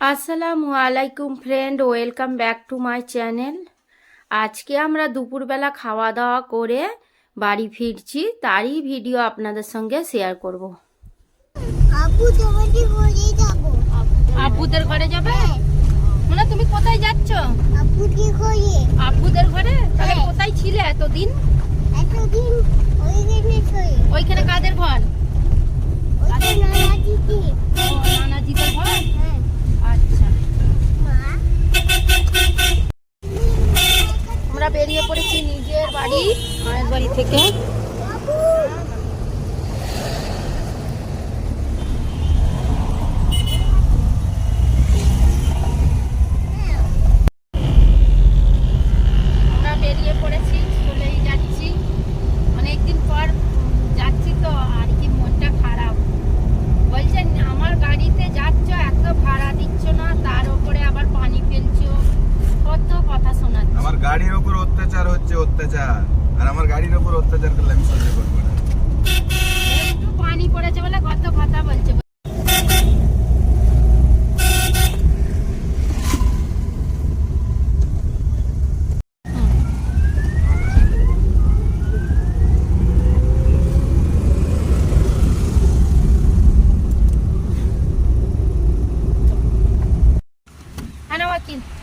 আসসালামু আলাইকুম friend welcome back to my channel আজকে আমরা দুপুরবেলা খাওয়া দাওয়া করে বাড়ি ফিরছি তারই ভিডিও আপনাদের সঙ্গে শেয়ার করব। আপু তোমাকে ঘরে যাব। যাবে? মানে তুমি কোথায় যাচ্ছ? আপু কি করে আব্বুদের ঘরে? তাহলে হ্যাঁ। কোথায় ছিলে এতদিন? এতদিন ওইখানে কাদের ঘর ওইটা নানা দিদি ও, নানাজিদের ঘর হ্যাঁ আচ্ছা মা আমরা বেরিয়ে পড়েছি নিজের বাড়ি মায়ের বাড়ি থেকে আপু আমরা বেরিয়ে পড়েছি চলেই যাচ্ছি অনেকদিন পর উম, যাচ্ছি তো আর কি মনটা খারাপ বলছেন আমার গাড়িতে যাচ্ছ এত ভাড়া দিচ্ছ না তার উপরে আবার পানি ফেলছো কত কথা শোনাচ্ছ আমার গাড়ির ওপর অত্যাচার হচ্ছে অত্যাচার। আর আমার গাড়ির ওপর অত্যাচার করলে আমি সহ্য করব না। পানি পড়েছে বলে কত কথা বলছে। হ্যাঁ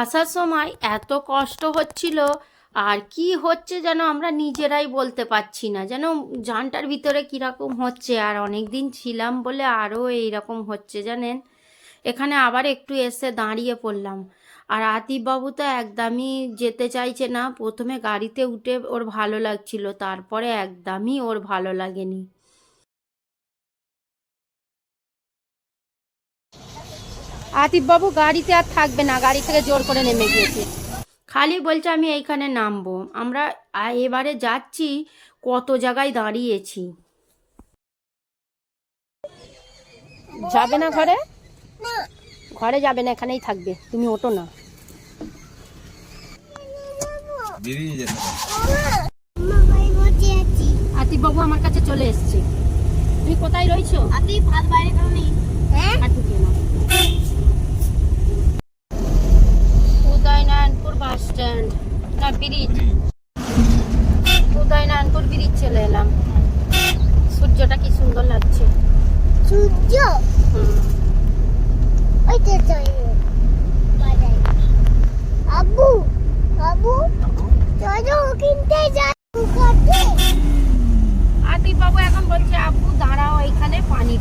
আসার সময় এত কষ্ট হচ্ছিল, আর কি হচ্ছে যেন আমরা নিজেরাই বলতে পারছি না। যেন জানটার ভিতরে কীরকম হচ্ছে, আর অনেক দিন ছিলাম বলে আরও এইরকম হচ্ছে, জানেন? এখানে আবার একটু এসে দাঁড়িয়ে পড়লাম। আর আতিফবাবু তো একদমই যেতে চাইছে না। প্রথমে গাড়িতে উঠে ওর ভালো লাগছিল, তারপরে একদমই ওর ভালো লাগেনি। আতিফবাবু গাড়িতে আর থাকবে না গাড়ি থেকে জোর করে নেমে গিয়েছে। খালি বলছে আমি এইখানে নামবো। আমরা এবারে যাচ্ছি কত জায়গায় দাঁড়িয়েছি? যাবে না ঘরে? ঘরে যাবে না এখানেই থাকবে। তুমি ওটো না। আছি আতিফবাবু আমার কাছে চলে এসছে। তুমি কোথায় রয়েছো? ভাত বাইরে খাওনি হ্যাঁ আর ঢুকিয়ে নাও উদয়নারায়ণপুর বাস স্ট্যান্ড না ব্রিজ উদয়নারায়ণপুর ব্রিজ চলে এলাম সূর্যটা কি সুন্দর লাগছে এখন বলছে দাঁড়াও পানি এখানে পানি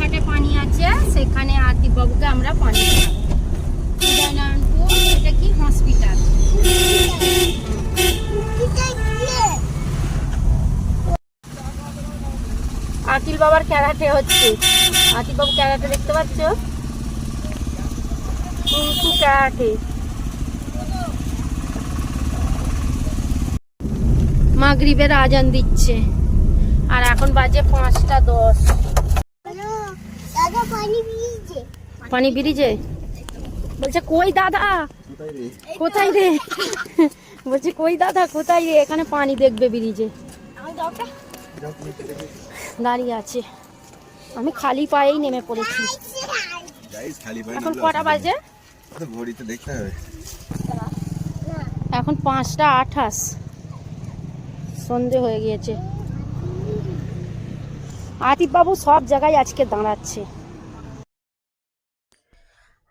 ঘাটে পানি আছে, সেখানে আতিফ বাবুকে আমরা পানি দেখাবো উদয়নারায়ণপুর এটা কি হসপিটাল আতিল বাবার ক্যারাটে হচ্ছে। আতিল বাবু ক্যারাটে দেখতে পাচ্ছ? Kung fu karate. মাগরিবের আজান দিচ্ছে। আর এখন বাজে পাঁচটা দশ। পানি ব্রিজে বলছে, কই দাদা? কোথায় রে? বলছে, কই দাদা? কোথায় রে? এখানে পানি দেখবে ব্রিজে। দাঁড়িয়ে আছে। আমি খালি পায়েই নেমে পড়েছি। এখন কটা বাজে? ঘড়িতে দেখতে হবে। এখন পাঁচটা আঠাশ। সন্ধে হয়ে গিয়েছে। আতিফ বাবু সব জায়গায় আজকে দাঁড়াচ্ছে।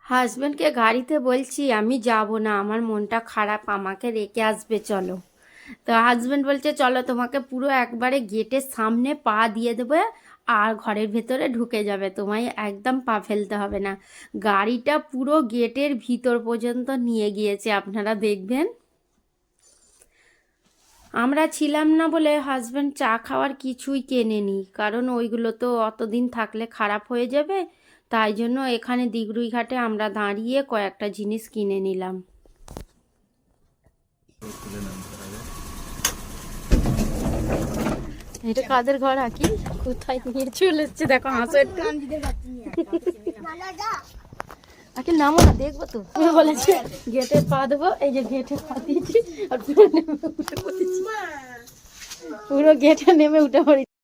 হাজব্যান্ডকে গাড়িতে বলছি আমি যাব না আমার মনটা খারাপ আমাকে রেখে আসবে চলো। তো হাজব্যান্ড বলছে, চলো তোমাকে পুরো একবারে গেটের সামনে পা দিয়ে দেবে আর ঘরের ভেতরে ঢুকে যাবে। তোমায় একদম পা ফেলতে হবে না। গাড়িটা পুরো গেটের ভিতর পর্যন্ত নিয়ে গিয়েছে, আপনারা দেখবেন। আমরা ছিলাম না বলে হাজব্যান্ড চা খাওয়ার কিছুই কেনেনি, কারণ ওইগুলো তো অতদিন থাকলে খারাপ হয়ে যাবে। তাই জন্য এখানে দিগরুই ঘাটে আমরা দাঁড়িয়ে কয়েকটা জিনিস কিনে নিলাম। এটা কাদের ঘর আকি কোথায়? নিয়ে চলে এসছে দেখো হাসো একটু। নামো না দেখব তো। আমি বলেছি গেটে পা দেবো এই যে গেটে পা দিয়েছি আর পুরো নেমে উঠে পড়েছি। পুরো গেটে নেমে উঠে পড়েছি।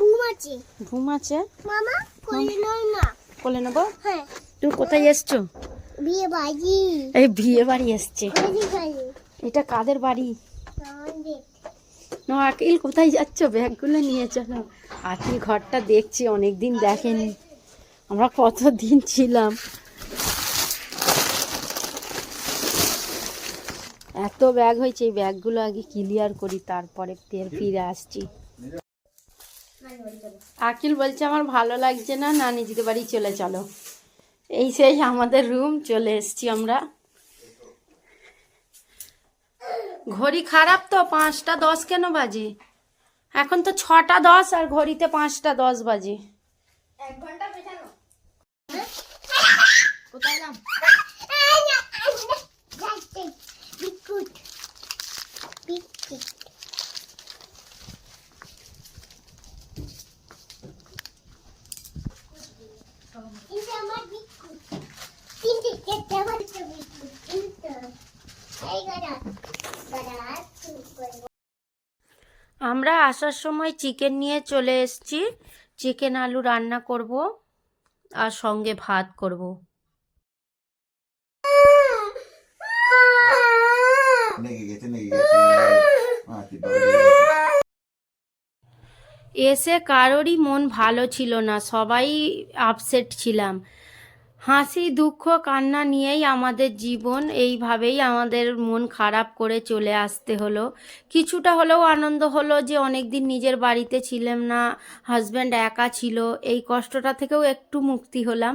ঘুমাচ্ছি। ঘুম আছে মামা কোলে না। নেব? হ্যাঁ। তুই কোথায় এসছো? বিয়ে বাজি এই বিয়ে বাড়ি এসছে। এটা কাদের বাড়ি? না আকিল কোথায় যাচ্ছ? ব্যাগগুলো নিয়ে চলো। আকিল ঘরটা দেখছি অনেক দিন দেখেনি। আমরা কত দিন ছিলাম। এত ব্যাগ হয়েছে এই ব্যাগগুলো আগে ক্লিয়ার করি তারপরে ফের ফিরে আসছি। আকিল বলছে আমার ভালো লাগছে না না নিজেদের বাড়ি চলে চলো। এই সেই আমাদের রুম চলে এসছি আমরা। ঘড়ি খারাপ তো পাঁচটা দশ কেন বাজে? এখন তো ছটা দশ আর ঘড়িতে পাঁচটা দশ বাজে। কোথায় নাম যাচ্ছে বিকুট বিকুট এটা আমার বিকুট তিনটে কেটে আমার একটা বিকুট কিন্তু এই গাড়া গাড়া তুমি আমরা আসার সময় চিকেন নিয়ে চলে এসেছি। চিকেন আলু রান্না করব আর সঙ্গে ভাত করব। এসে কারোরই মন ভালো ছিল না সবাই আপসেট ছিলাম। হাসি, দুঃখ, কান্না নিয়েই আমাদের জীবন এইভাবেই আমাদের মন খারাপ করে চলে আসতে হলো। কিছুটা হলেও আনন্দ হলো যে অনেক দিন নিজের বাড়িতে ছিলাম না হাজব্যান্ড একা ছিল। এই কষ্টটা থেকেও একটু মুক্তি হলাম।